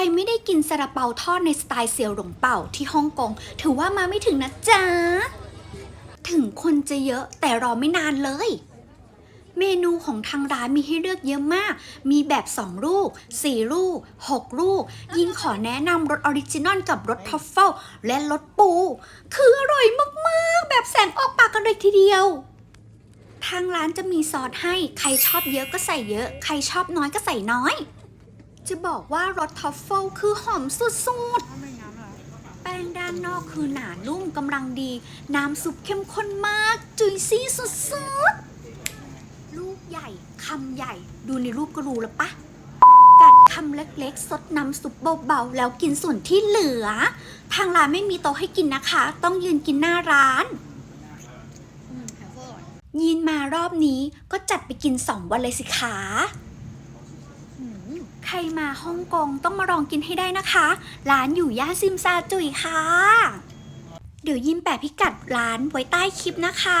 รไม่ได้กินซาลาเปาทอดในสไตล์เสี่ยวหลงเป่าที่ฮ่องกง ถือว่ามาไม่ถึงนะจ๊ะ ถึงคนจะเยอะแต่รอไม่นานเลย เมนูของทางร้านมีให้เลือกเยอะมาก มีแบบ 2 ลูก 4 ลูก 6 ลูก ยิ่งขอแนะนำรสออริจินอลกับรสทรัฟเฟิลและรสปู คืออร่อยมากๆ แบบแสงออกปากกันเลยทีเดียวทางร้านจะมีซอสให้ ใครชอบเยอะก็ใส่เยอะ ใครชอบน้อยก็ใส่น้อย จะบอกว่ารสทรัฟเฟิลคือหอมสุดๆ แป้งด้านนอกคือหนานุ่มกำลังดี น้ำซุปเข้มข้นมาก จุยซี่สุดๆ ลูกใหญ่คำใหญ่ ดูในรูปก็รู้แล้วปะ กัดคำเล็กๆ สดน้ำซุปเบาๆ แล้วกินส่วนที่เหลือ ทางร้านไม่มีโต๊ะให้กินนะคะ ต้องยืนกินหน้าร้านยินมารอบนี้ก็จัดไปกิน2วันเลยสิคะอืม ใครมาฮ่องกงต้องมาลองกินให้ได้นะคะ ร้านอยู่ย่านซิมซาจุยค่ะ เดี๋ยวยิมแปะพิกัดร้านไว้ใต้คลิปนะคะ